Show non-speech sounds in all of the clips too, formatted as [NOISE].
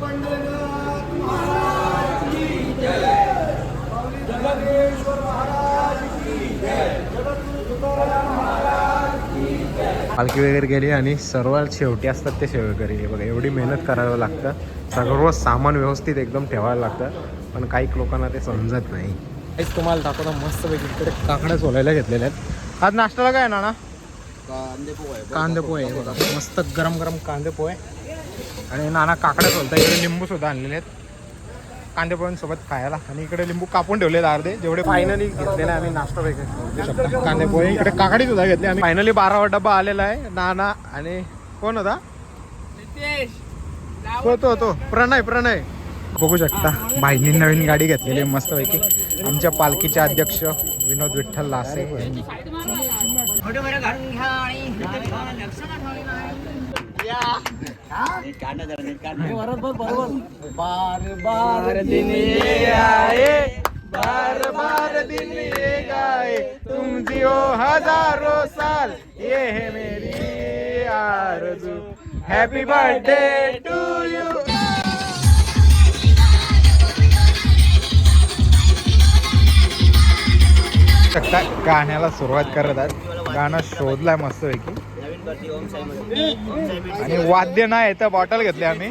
पंढरनाथ महाराज की जय माऊली जगदीश्वर महाराज की जय जगद्गुरु तुकाराम महाराज की जय पालखी वगैरे गेली आणि सर्वात शेवटी असतात ते सेवेकरी. बघा एवढी मेहनत करावं लागतं. सर्व सामान व्यवस्थित एकदम ठेवायला लागतं पण काही लोकांना ते समजत नाही. काहीच तुम्हाला दाखवतो मस्त पैकी इकडे काकड्या सोलायला घेतलेल्या आहेत. आज नाश्त्याला काय आहे नाना? कांदे पोहे आहे बघा मस्त गरम गरम कांदे पोहे आणि नाना काकड्या सोलता इकडे लिंबू सुद्धा आणलेले आहेत. कांदे पोह्यांसोबत खायला. आणि इकडे लिंबू कापून ठेवलेले अर्धे जेवढे फायनली घेतलेले आम्ही नाश्ता वगैरे. शकता कांदे पोहे. इकडे काकडी सुद्धा घेतली. आम्ही फायनली बारावा डब्बा आलेला आहे. नाना आणि कोण होता? तो तो तो. प्रणय प्रणय. बघू शकता भाईनी नवीन गाडी घेतलेली आहे मस्तपैकी. आमच्या पालखीचे अध्यक्ष विनोद विठ्ठल लासे. यांनी बार बार दिन ये आए बार बार दिन ये गाए तुम जियो हजारों साल ये है मेरी आरज़ू हैप्पी बर्थडे टू यू शकता गाण्याला सुरुवात करत आहेत. गाणं शोधलाय मस्तपैकी. आणि वाद्य नाही तर बॉटल घेतली आम्ही.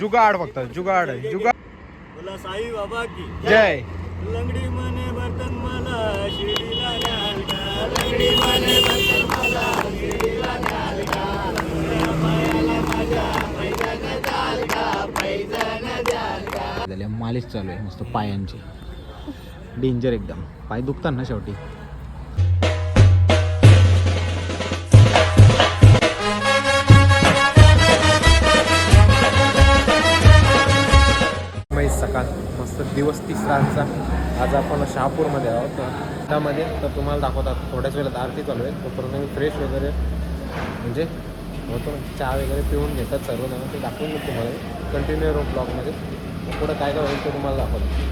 जुगाड फक्त जुगाड जुगाड. बोला साई बाबा की. जय. लंगडी मने बर्तन मला शिडीला न्याल का लंगडी मने बर्तन मला शिडीला न्याल का लंगड्या पायाला माझ्या पैजाने द्याल का पैजाने द्याल का. झाले मालिश चालू आहे मस्त पायांची. डेंजर एकदम. पाय दुखतात ना शेवटी. मस्त दिवस तिसरांचा. आज आपण शहापूरमध्ये आहोत. त्यामध्ये तर तुम्हाला दाखवतात थोड्याच वेळात आरती चालू आहे. तोपर्यंत मी फ्रेश वगैरे म्हणजे होतो चहा वगैरे पिऊन घेतात सर्वजण ते दाखवून मी. तुम्हाला कंटिन्यू रोड ब्लॉगमध्ये पुढं काय काय होईल ते तुम्हाला दाखवतो.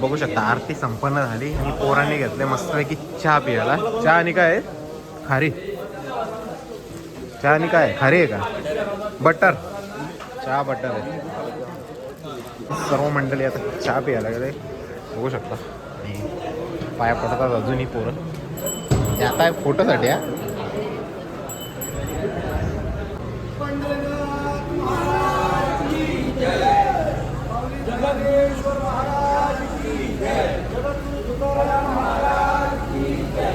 बघू शकता आरती संपन्न झाली. आणि पोरांनी घेतले मस्तपैकी चहा पियाला. चहा आणि काय? आहे? खारी. चहा आणि काय? खारी आहे का? बटर. चहा बटर आहे. सर्व मंडळी आता चहा प्यायला गेले बघू शकता. आणि पाया पडतात अजूनही पोरं. हे आता आहे फोटोसाठी हा पंढरनाथ महाराज की जय माऊली जगदीश्वर महाराज की जय जगद्गुरु तुकाराम महाराज की जय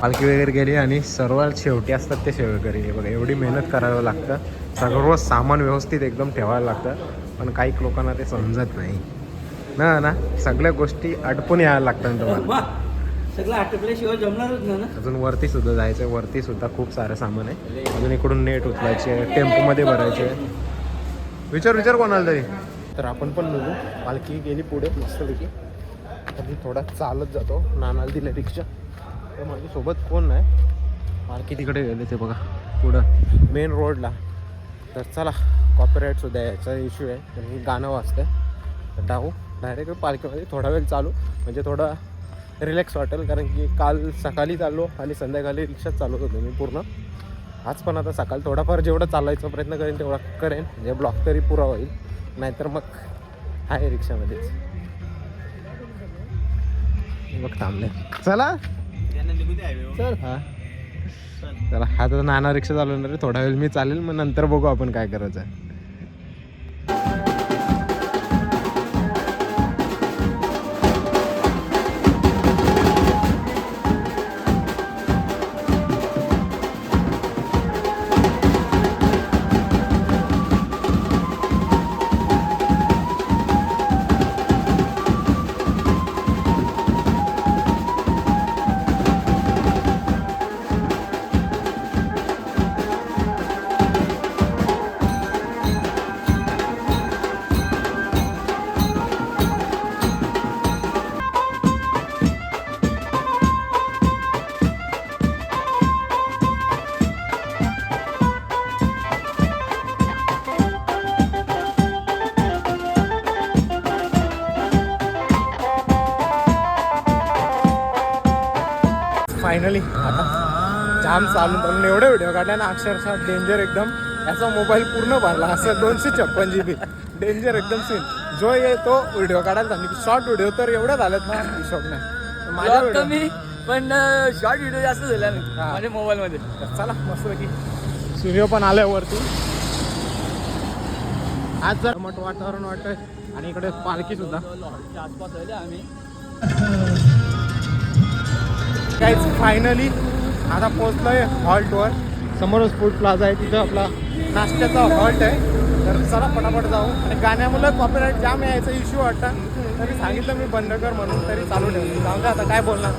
पालखी वगैरे गेली आणि सर्वात शेवटी असतात ते सेवेकरी हे बघा एवढी मेहनत करावं लागतं. सर्व सामान व्यवस्थित एकदम ठेवायला लागतं. पण काही लोकांना ते समजत नाही. ना ना सगळ्या गोष्टी अडपून यायला लागतात तुम्हाला. सगळं आटपल्याशिवाय जमणारच ना? अजून वरती सुद्धा जायचं वरती सुद्धा खूप सारं सामान आहे. अजून इकडून नेट उचलायचे टेम्पोमध्ये भरायचे. विचार विचार कोणाला तरी. तर आपण पण निघू. पालखी गेली पुढे मस्तपैकी. तर मी थोडा चालत जातो. नानाला दिलं रिक्षा. तर माझ्यासोबत कोण नाही? पालखी तिकडे गेले ते बघा. पुढं मेन रोडला तर चला कॉपीराईट सुद्धा याचा इश्यू आहे. तर मी गाणं वाजतंय. तर डाऊ डायरेक्ट पालखीमध्ये थोडा वेळ चालू. म्हणजे थोडा रिलॅक्स वाटेल. कारण की काल सकाळी चाललो आणि संध्याकाळी रिक्षात चालवत होतो मी पूर्ण. आज पण आता सकाळी थोडाफार जेवढा चालायचा प्रयत्न करेन तेवढा करेन. म्हणजे ब्लॉक तरी पुरा होईल. नाहीतर मग आहे रिक्षामध्येच. बघ थांबले. चला. चल. हा. चला हा तर नाना रिक्षा चालवणार आहे. थोडा वेळ मी चालेल मग नंतर बघू आपण काय करायचं फायनली आता जाम चालून चालून एवढे व्हिडिओ काढले ना अक्षरशः डेंजर एकदम. याचा मोबाईल पूर्ण भरला. असं दोनशे छप्पन जी बी डेंजर एकदम सीन जो ये तो व्हिडिओ काढायला सांगली शॉर्ट व्हिडिओ तर एवढे झालेत ना हिशोब नाही. माझ्या कमी पण शॉर्ट व्हिडिओ जास्त झाला हा. माझ्या मोबाईल मध्ये. तर चला मस्त सूर्य पण आलाय वरती. आज जर मट वातावरण वाटतंय. आणि इकडे पालखी सुद्धा. आसपास आम्ही. काहीच फायनली आता पोहोचलोय हॉल्टवर समोरच फूड प्लाझा आहे तिथं आपला नाश्त्याचा हॉल्ट आहे. तर चला पटापट जाऊ. आणि गाण्यामुळे कॉपीराईट जाम यायचा इश्यू वाटता. तरी सांगितलं मी बंद कर म्हणून तरी चालू ठेवलं जाऊ दे आता काय बोलणार?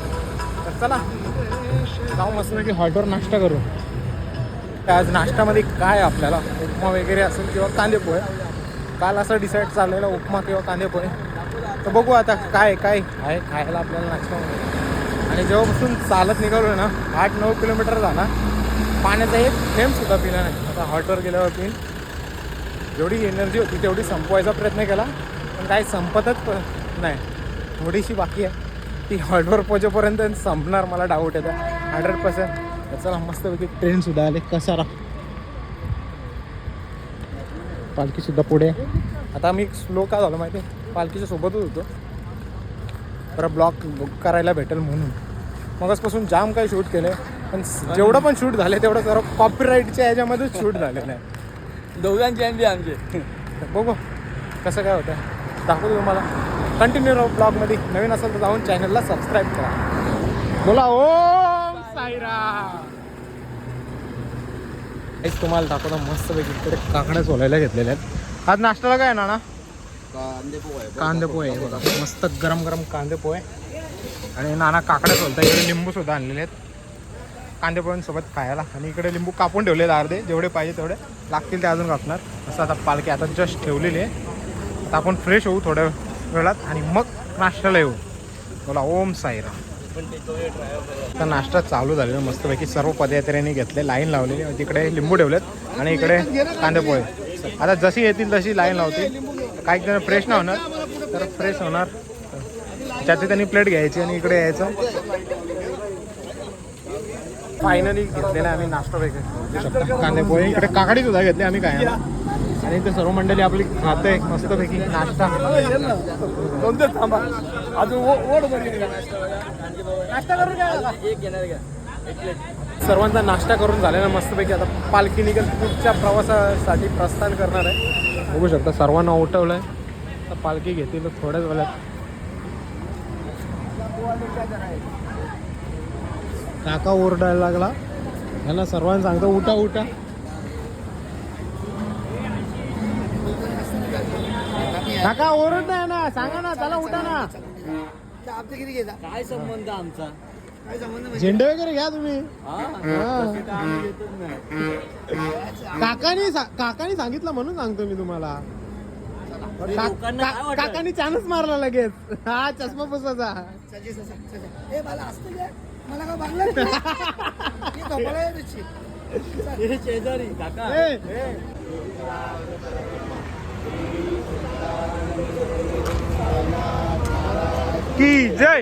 तर चला. जाऊ मस्त की हॉल्टवर नाश्ता करू. आज नाश्त्यामध्ये काय आपल्याला? उपमा वगैरे असेल किंवा कांदे पोहे काल असं डिसाईड चाललेलं उपमा किंवा कांदे पोहे तर बघू आता काय काय आहे खायला आपल्याला नाश्ता आणि जेव्हापासून चालत निघालो ना आठ नऊ किलोमीटर झाला पाण्याचा एक थेंब सुद्धा पिला नाही. आता हॉटवर गेल्यावर पिन जेवढी एनर्जी होती तेवढी संपवायचा प्रयत्न केला पण काही संपतच नाही. थोडीशी बाकी आहे. ती हॉटवर पोचेपर्यंत संपणार मला डाऊट येतो हंड्रेड पर्सेंट तर चला मस्तपैकी ट्रेन सुद्धा आले. कसारा पालखीसुद्धा पुढे. आता मी स्लो का झालो माहिती? आहे पालखीच्या सोबतच होतो. बरं ब्लॉक करायला भेटेल म्हणून. मगचपासून जाम काही शूट केलं पण जेवढं पण शूट झालं तेवढं सर्व कॉपीराईटच्या ह्याच्यामध्येच शूट झालेलं आहे दोघांचे आणि आमचे. बघू कसं काय होतं दाखवतो तुम्हाला. कंटिन्यू राहू ब्लॉगमध्ये नवीन असेल तर जाऊन चॅनलला सबस्क्राईब करा. बोला ओम साईराम. एक तुम्हाला दाखवतो मस्तपैकी इकडे काकड्या सोलायला घेतलेल्या आहेत. आज नाश्त्याला काय आहे नाना कांदे पोहे आहे बघा. मस्त गरम गरम कांदे पोहे आणि नाना काकड्या सोलता इकडे लिंबू सुद्धा आणलेले आहेत. कांदे पोह्यांसोबत खायला. आणि इकडे लिंबू कापून ठेवलेले अर्धे. जेवढे पाहिजे तेवढे लागतील ते अजून कापणार. असं आता पालखी आता जस्ट ठेवलेली आहे. आता आपण फ्रेश होऊ थोड्या वेळात आणि मग नाश्त्याला येऊ. बोला ओम साईराम. आता नाश्ता चालू झालेला मस्तपैकी सर्व पदयात्र्यांनी घेतले लाईन लावलेली. तिकडे लिंबू ठेवलेत आणि इकडे कांदे पोहे आता जशी येतील तशी लाईन लावतील. काही जण फ्रेश नाही होणार. तर फ्रेश होणार. ज्याची त्यांनी प्लेट घ्यायची आणि इकडे यायचं. फायनली घेतलेला आम्ही नाश्ता वगैरे. कांदे पोहे. इकडे काकडी सुद्धा घेतली आम्ही काय आणि इथे सर्व मंडळी आपली खाते मस्तपैकी. नाश्ता. कोणते थांबा. अजून ओढ नाश्ता करू काय एक घेणार का एक प्लेट सर्वांचा नाश्ता करून झालेला मस्तपैकी. आता पालखी निघेल पुढच्या प्रवासासाठी प्रस्थान करणार आहे. बघू शकता सर्वांना उठवलं आहे आता पालखी घेतील थोड्याच वेळात. काका ओरडायला लागला. यांना सर्वांना सांगतो उठा उठा. काका ओरड नाही ना सांगा ना चला उठा ना. काय संबंध आमचा? झेंडे वगैरे घ्या तुम्ही. काकानी सा- काकानी सांगितलं म्हणून सांगतो मी तुम्हाला. का- वाटलं? काकानी चानच मारला लगेच. हा चष्मा पुसाचा [LAUGHS] शेजारी काका. की जय.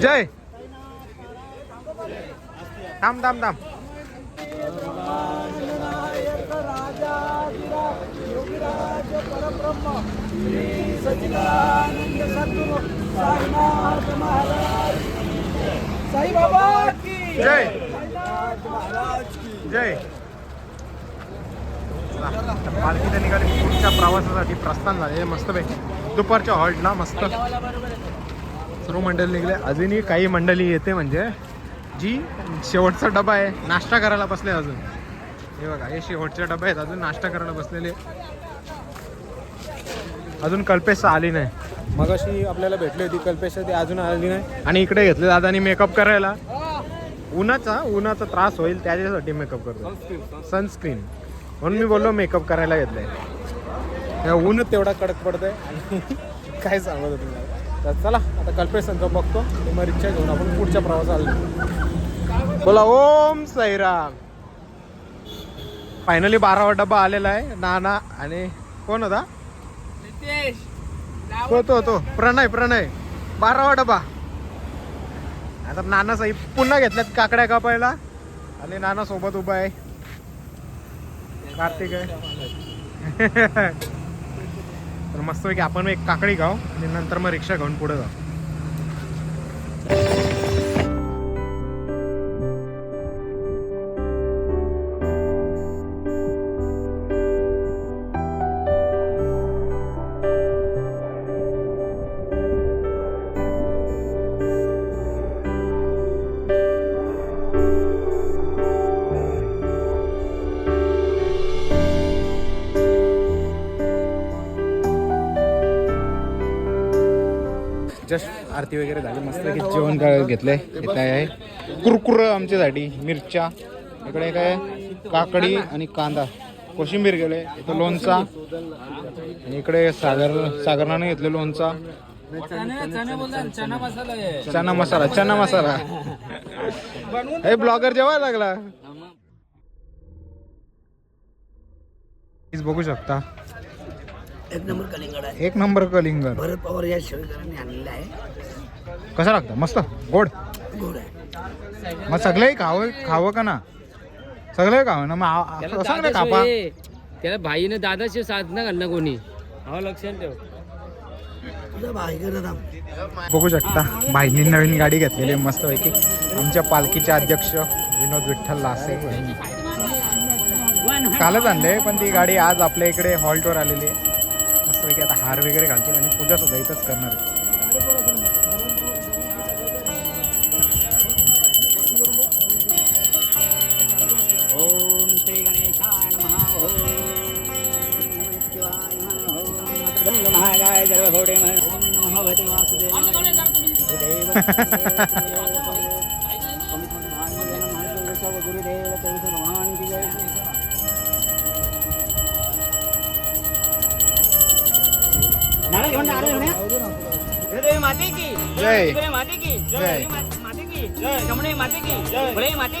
जय थांब थांब थांब विनायक राजाधिराज योगीराज परब्रह्म श्री सच्चिदानंद सद्गुरु साईनाथ महाराज थांब थांब थांब जय. जय. चला, निघाली. पुढच्या प्रवासासाठी प्रस्थान झाले. मस्तपैकी दुपारच्या हॉल्टला मस्त. सर्व मंडळी निघले. अजूनही काही मंडळी येते म्हणजे. जी शेवटचा डबा आहे. नाश्ता करायला बसले अजून. हे बघा हे शेवटचे डबे आहेत. अजून नाश्ता करायला बसलेले. अजून कल्पेश आली नाही. मगाशी आपल्याला भेटली होती कल्पेश ती अजून आली नाही. आणि इकडे घेतले दादानी मेकअप करायला. उन्हाचा उन्हाचा त्रास होईल त्याच्यासाठी मेकअप करतो सनस्क्रीन म्हणून मी बोललो मेकअप करायला घेतलंय. ऊन तेवढा कडक पडतंय. आणि [LAUGHS] काय सांगत तुम्हाला तर चला आता कल्पेशांचं बघतो. ते मग रिक्षा घेऊन आपण पुढच्या प्रवासाला बोला ओम साईराम फायनली बारावा डबा आलेला आहे नाना आणि कोण होता? तो तो तो. प्रणय प्रणय. बारावा डबा. आता नाना साहेब पुन्हा घेतल्यात काकड्या कापायला. आणि नाना सोबत उभा आहे. कार्तिक आहे. [LAUGHS] तर मस्तपैकी आपण एक काकडी खाऊ आणि नंतर मग रिक्षा घेऊन पुढे जाऊ. आरती वगैरे झाली मस्त की जेवण काय घेतलंय काय आहे? कुरकुर आमच्यासाठी मिरच्या इकडे काय काकडी आणि कांदा. कोशिंबीर गेले इथं लोणचा. आणि इकडे सागर सागरनाने घेतलं लोणचा. चना मसाला चना मसाला. हे ब्लॉगर जेवायला लागला. बघू शकता. एक नंबर कलिंगड एक नंबर कलिंगर भरत पवार या शेतकऱ्यांनी आणलेला आहे. कसं लागतं? मस्त? गोड? गोड आहे. मग सगळे खावं खावं का ना? सगळे खावं ना? मग सांग ना कापा त्याला भाईनं दादाशी साधना घाल ना कोणी. हा लक्षात ठेव. तुझा भाई करत आम बघू शकता भाईनी नवीन गाडी घेतलेली आहे मस्तपैकी. आमच्या पालखीचे अध्यक्ष विनोद विठ्ठल लासे. कालच आणले पण ती गाडी आज आपल्या इकडे हॉल्टवर आलेली आहे. मस्तपैकी आता हार वगैरे घालतील आणि पूजा सुद्धा इथंच करणार आहे. वासुदेवाय गुरुदेव भगवान की जय नारळ घेऊन नारळ घेऊन या. गुरुदेव माते की जय गुरुदेव माते की जय. गुरुदेव माते की कमळे माते की गुरुदेव माते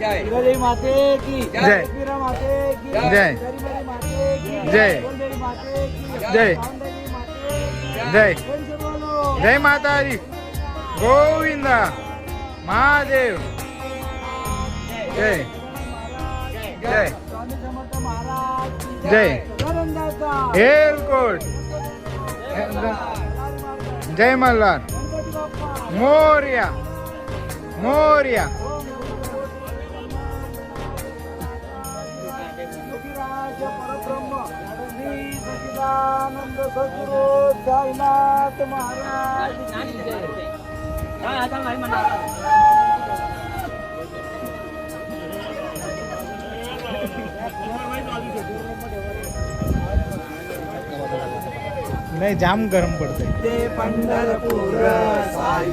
जय. वीरा माते की जय. माते की जय. माते की जय. जय जय। बोलो जय माताजी गोविंदा। महादेव। जय। जय। महाराज जय। एलकोट जय मल्हार। गणपती बाप्पा मोर्या मोर्या योगीराज परब्रह्म श्री सच्चिदानंद सद्गुरु साईनाथ महाराज नाही जाम गरम पडतंय. ते पंढरपूर साई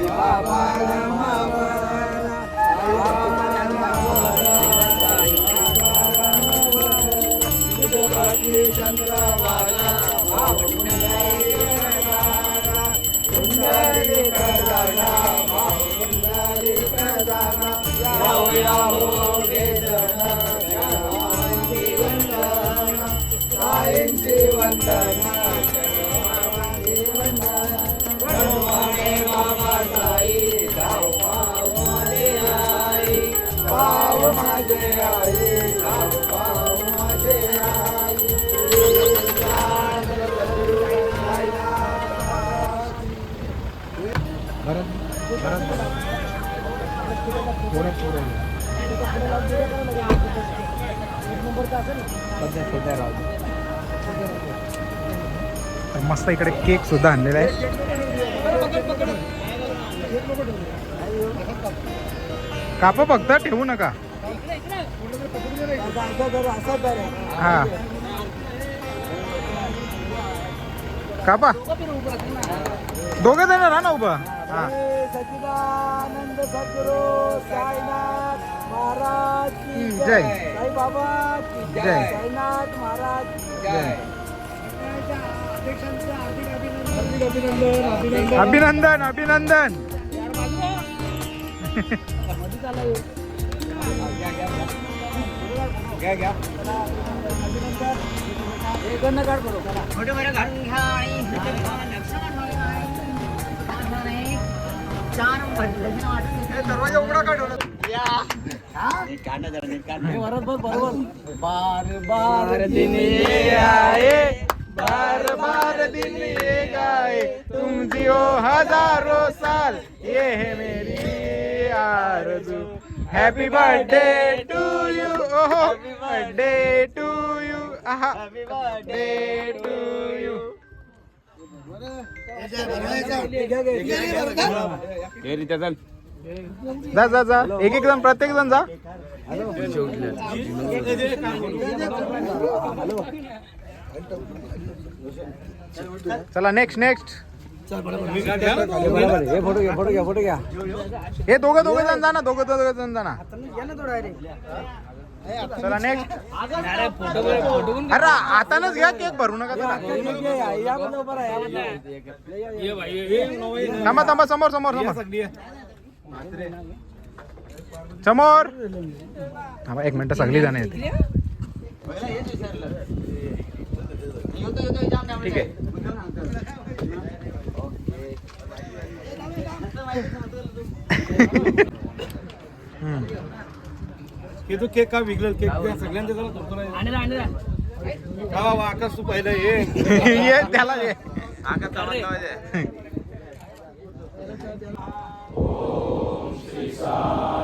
तर मस्त इकडे केक सुद्धा आणलेला आहे. कापा फक्त ठेवू नका. हा. कापा. दोघे जण राहा ना उभं. हा. सच्चिदानंद सद्गुरु साईनाथ. महाराज की जय जय. साई बाबा की जय. जय साईनाथ महाराज की जय. अध्यक्षांचं हार्दिक अभिनंदन अभिनंदन अभिनंदन अभिनंदन मोठं बरं घालून घ्या आणि लक्ष्मण छान भजन वाटतं. बार बार बार दिन ये आए बार बार दिन ये गाए तुम जियो हज़ारों साल ये है मेरी आरज़ू हैप्पी बर्थडे टू यू ओहो birthday to you happy birthday to you जा जा जा. एक एक जण प्रत्येक जण जा. चला नेक्स्ट नेक्स्ट हे फोटो घ्या फोटो घ्या फोटो घ्या हे दोघं दोघं जण जा ना दोघं दोघं जण जा ना चला नेक्स्ट अरे आतानच घ्या केक भरू नका चला थांबा थांबा समोर समोर समोर. समोर थांबा एक मिनिट सगळी जण येते ठीक आहे. हे तो केक का विकलं? केक. हा वा, आकाश तू पहिलं ये. [LAUGHS] ये त्याला ये ओम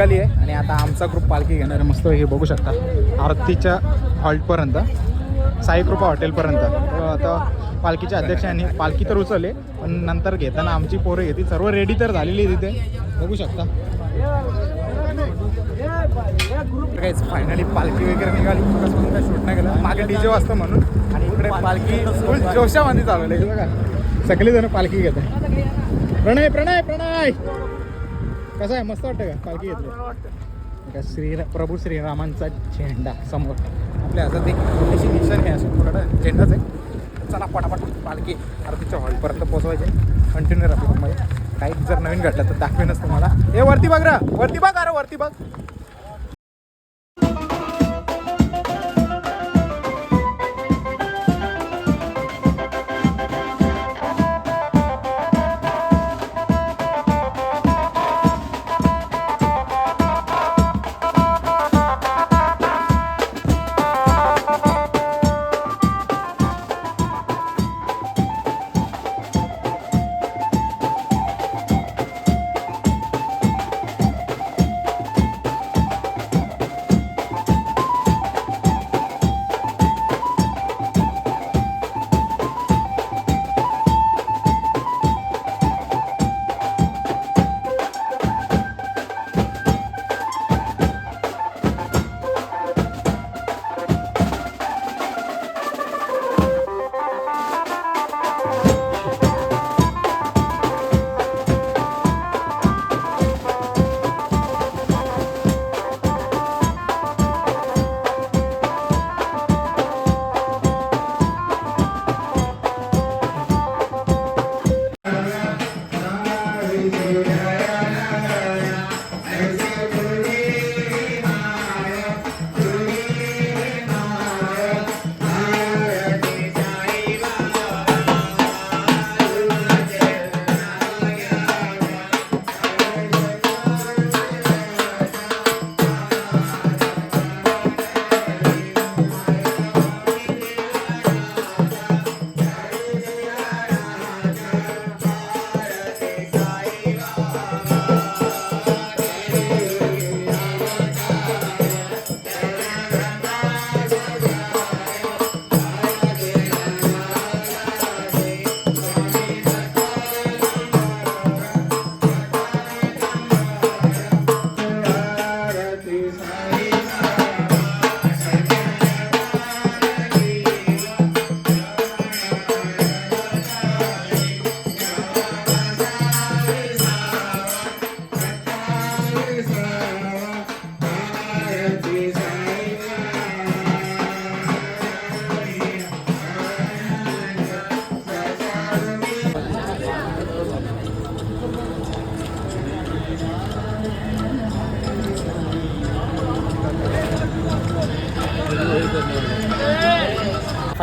निघाली आहे. आणि आता आमचा ग्रुप पालखी घेणार मस्त हे बघू शकता. आरतीच्या हॉल्टपर्यंत साई कृपा हॉटेलपर्यंत आता पालखीचे अध्यक्ष यांनी पालखी तर उचलले पण नंतर घेताना आमची पोरं घेतली सर्व रेडी तर झालेली तिथे. बघू शकता. काहीच फायनली पालखी वगैरे निघाली. कसं काय शूट नाही केलं. मागे डीजे वाजतं म्हणून. आणि इकडे पालखी फुल जोशामध्ये चालवलं बघा सगळे जण पालखी घेत आहे प्रणय प्रणय प्रणय! कसं आहे? मस्त वाटतं का? पालखी घेतली? का श्री प्रभू श्रीरामांचा झेंडा समोर. आपल्या हातात एक छोटीशी निशाणी आहे असं थोडं झेंडाच आहे. चला पटापट पालखी आरतीच्या हॉलपर्यंत पोहोचवायचे. कंटिन्यू राहतो मध्ये काही जर नवीन घडलं तर दाखवेनच तुम्हाला. ए वरती बघ रा. वरती बघ अरे वरती बघ.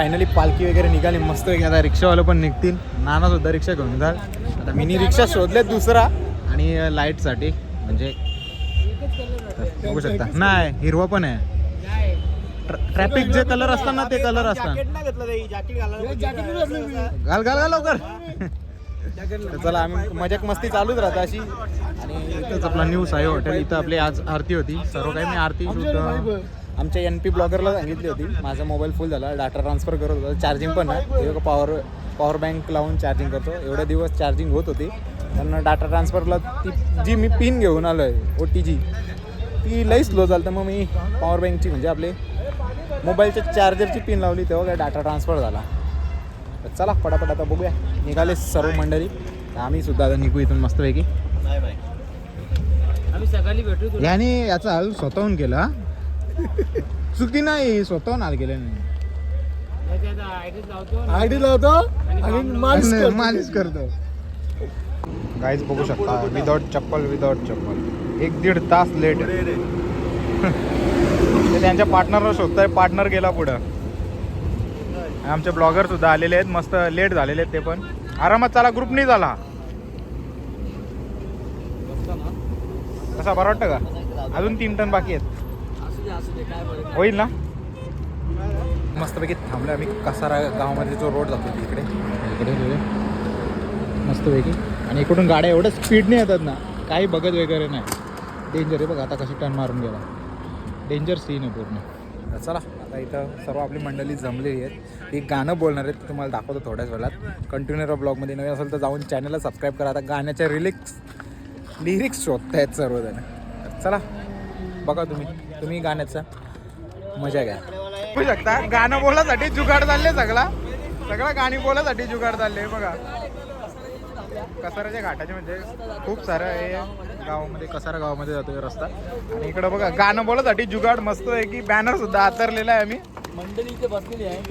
फायनली पालखी वगैरे निघाली. मस्त वगैरे आता रिक्षावालं पण निघतील. नाना सुद्धा रिक्षा घेऊन जाल आता मिनी रिक्षा शोधले दुसरा आणि लाईटसाठी म्हणजे बघू शकता. नाही हिरवा पण आहे. ट्रॅफिक जे कलर असतात ना ते कलर असतात. घाल घाल घाल लवकर. चला आम्ही मजाक मस्ती चालूच राहतं अशी. आणि इथंच आपला न्यूज आहे हॉटेल इथं आपली आज आरती होती. सर्व काही मी आरती शूट आमच्या एन पी ब्लॉगरला सांगितली होती. माझा मोबाईल फुल झाला. डाटा ट्रान्सफर करत होता. चार्जिंग पण नाही पॉवर पॉवर बँक लावून चार्जिंग करतो. एवढे दिवस चार्जिंग होत होती. पण डाटा ट्रान्सफरला ती जी मी पिन घेऊन आलो आहे ओ टी जी ती लई स्लो झालं तर मग मी पॉवर बँकची म्हणजे आपले मोबाईलच्या चार्जरची पिन लावली. तेव्हा काय डाटा ट्रान्सफर झाला. तर चला पटापट आता बघूया. निघाले सर्व मंडळी. तर आम्ही सुद्धा आता निघू इथून मस्तपैकी. आम्ही सकाळी भेटू तुला. याने याचा हाल स्वतःहून केला हा? चुकी नाही स्वतःहून हाल केले नाही. याच्या आता ID लावतो आणि आयडी लावतो आणि मालिश करतो. मालिश करतो. गाईज बघू शकता विदाउट चप्पल विदाउट चप्पल. एक दीड तास लेट ते त्यांच्या पार्टनरला शोधताय पार्टनर गेला पुढं. आणि आमचे ब्लॉगर सुद्धा आलेले आहेत मस्त लेट झालेले आहेत ते पण. आरामात चला ग्रुप नाही झाला कसा बरं वाटतं का? अजून तीन टन बाकी आहेत. होईल ना? मस्तपैकी थांबलो आम्ही. कसारा गावामध्ये जो रोड जातो तिकडे. इकडे मस्तपैकी. आणि इकडून गाड्या एवढ्या स्पीडने येतात ना काही बघत वगैरे नाही. डेंजर आहे बघ आता कशी टर्न मारून गेला. डेंजर सीन आहे पूर्ण. चला आता इथं सर्व आपली मंडळी जमलेली आहेत. एक गाणं बोलणार आहेत ते तुम्हाला दाखवतो थोड्याच वेळात. कंटिन्युअर ब्लॉगमध्ये नवीन असेल तर जाऊन चॅनलला सबस्क्राईब करा. आता गाण्याच्या रिलिक्स लिरिक्स शोधतायत सर्वजण. चला बघा तुम्ही. तुम्ही गाण्याचा मजा घ्या. बघू शकता गाणं बोलासाठी जुगाड चालले सगळा. सगळा गाणी बोलासाठी जुगाड चालले बघा. कसाराच्या घाटाचे म्हणजे खूप सारं हे गावामध्ये कसारा गावामध्ये जातो हे रस्ता. आणि इकडं बघा गाणं बोलासाठी जुगाड मस्त आहे की बॅनर सुद्धा आतरलेला आहे आम्ही. मंडळी इथे बसलेली आहे.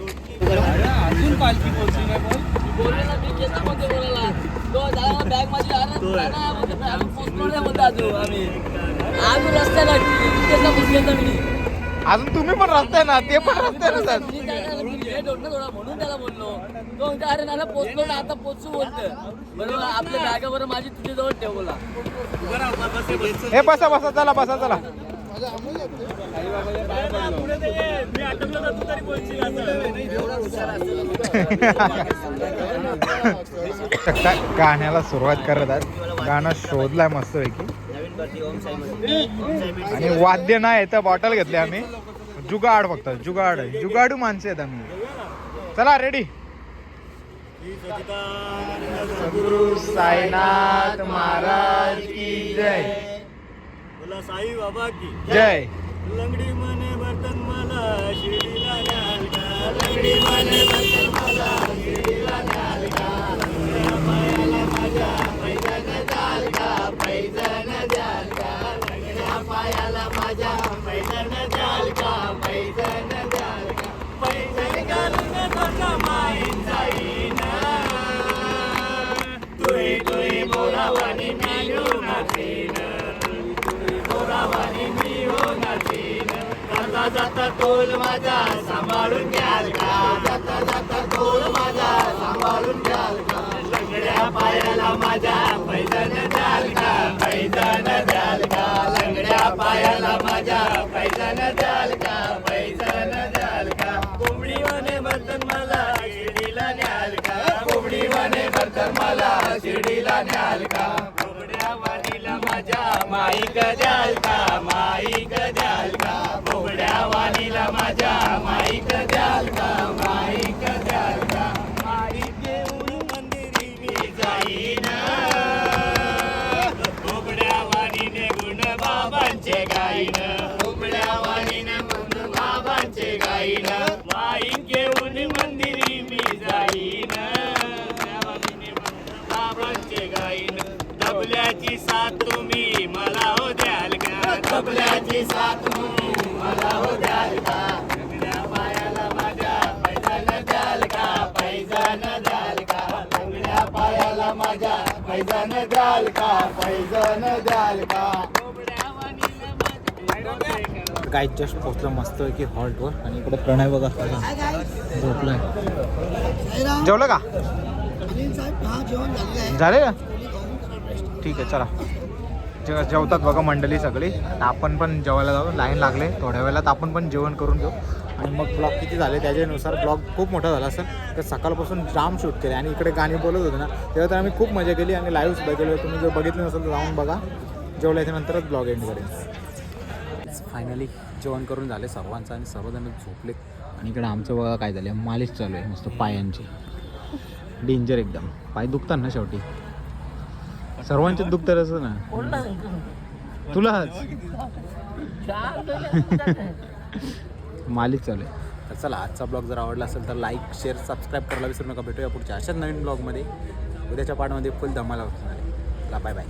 बॅग माझी आम्ही रस्त्याला अजून तुम्ही पण रस्ता ना ते पण होत ना थोडा म्हणून त्याला बोललो. तो म्हणतो अरे नाना पोचलो ना आता पोचू बोलतं. बरोबर आपल्या बरोबर माझी तुझ्या जवळ ठेव बोला हे बसा बसा चला बसा चला. मी आटोपला जातो तरी बोलशील आणि वाद्य नाही तर बॉटल घेतली आम्ही. जुगाड फक्त जुगाड. जुगाडू माणसं आहेत आम्ही. चला रेडी सद्गुरु साईनाथ महाराज की जय. बोला साई बाबा की जय. लंगडी मने बर्तन मला न्याल का? लंगडी मने बर्तन मला न्याल जाता तोल माझा सांभाळून घ्याल का? जाता जाता तोल माझा सांभाळून घ्याल का? लंगड्या पायाला माझ्या पैजण द्याल का? पैजण द्याल का? लंगड्या पायाला माझ्या पैजण द्याल का? पैजण द्याल का? कोंबडी वने बर्तन मला शिडीला न्याल का? कोंबडी वने बर्तन मला शिडीला न्याल का? माईक द्याल का? माईक द्याल का? बोबड्या वाणीला माझ्या माईक द्याल का? माईक द्याल का? माईक घेऊन मंदिरी मी जाईन. बोबड्या वाणीने गुण बाबांचे गाईन. बोबड्या वाणीने गुण बाबांचे गाईन. माईक घेऊन मंदिरी मी जाईन. बाबांचे गाईन. डबल्याची साथ तुम्ही मला हो द्याल का? डबल्याची साथ मला हो द्याल का? लंगड्या पायाला माझ्या पैजण द्याल का? पैजण द्याल का? लंगड्या पायाला माझ्या पैजण द्याल का? द्याल का? गाईत जस्ट पोहोचलं मस्त की हॉल्टवर आणि इकडे प्रणय बघा. झोपलाय. जेवलं का? झाले का? ठीक आहे चला. जे जेवतात बघा मंडळी सगळी. आपण पण जेवायला जाऊ. लाईन लागले. थोड्या वेळात आपण पण जेवण करून घेऊ. आणि मग ब्लॉग किती झाले त्याच्यानुसार ब्लॉग खूप मोठा झाला असेल. तर सकाळपासून जाम शूट केले. आणि इकडे गाणी बोलत होते ना तेव्हा तर आम्ही खूप मजा केली आणि लाईव्ह सुद्धा केली. तुम्ही जर बघितलं नसेल तर जाऊन बघा. जेवल्याच्यानंतरच ब्लॉग एंड करेन. फायनली जेवण करून झाले सर्वांचं आणि सर्वजण झोपले. आणि इकडे आमचं बघा काय झालं मालिश चालू आहे. मस्त पायांची. डेंजर एकदम. पाय दुखतात ना शेवटी. सर्वांचे दुःख तर असं ना. तुला मालिक चालू आहे. तर चला आजचा ब्लॉग जर आवडला असेल तर लाईक शेअर सबस्क्राईब करायला विसरू नका. भेटूया पुढच्या अशाच नवीन ब्लॉगमध्ये. उद्याच्या पाठमध्ये फुल धमाला होत बाय बाय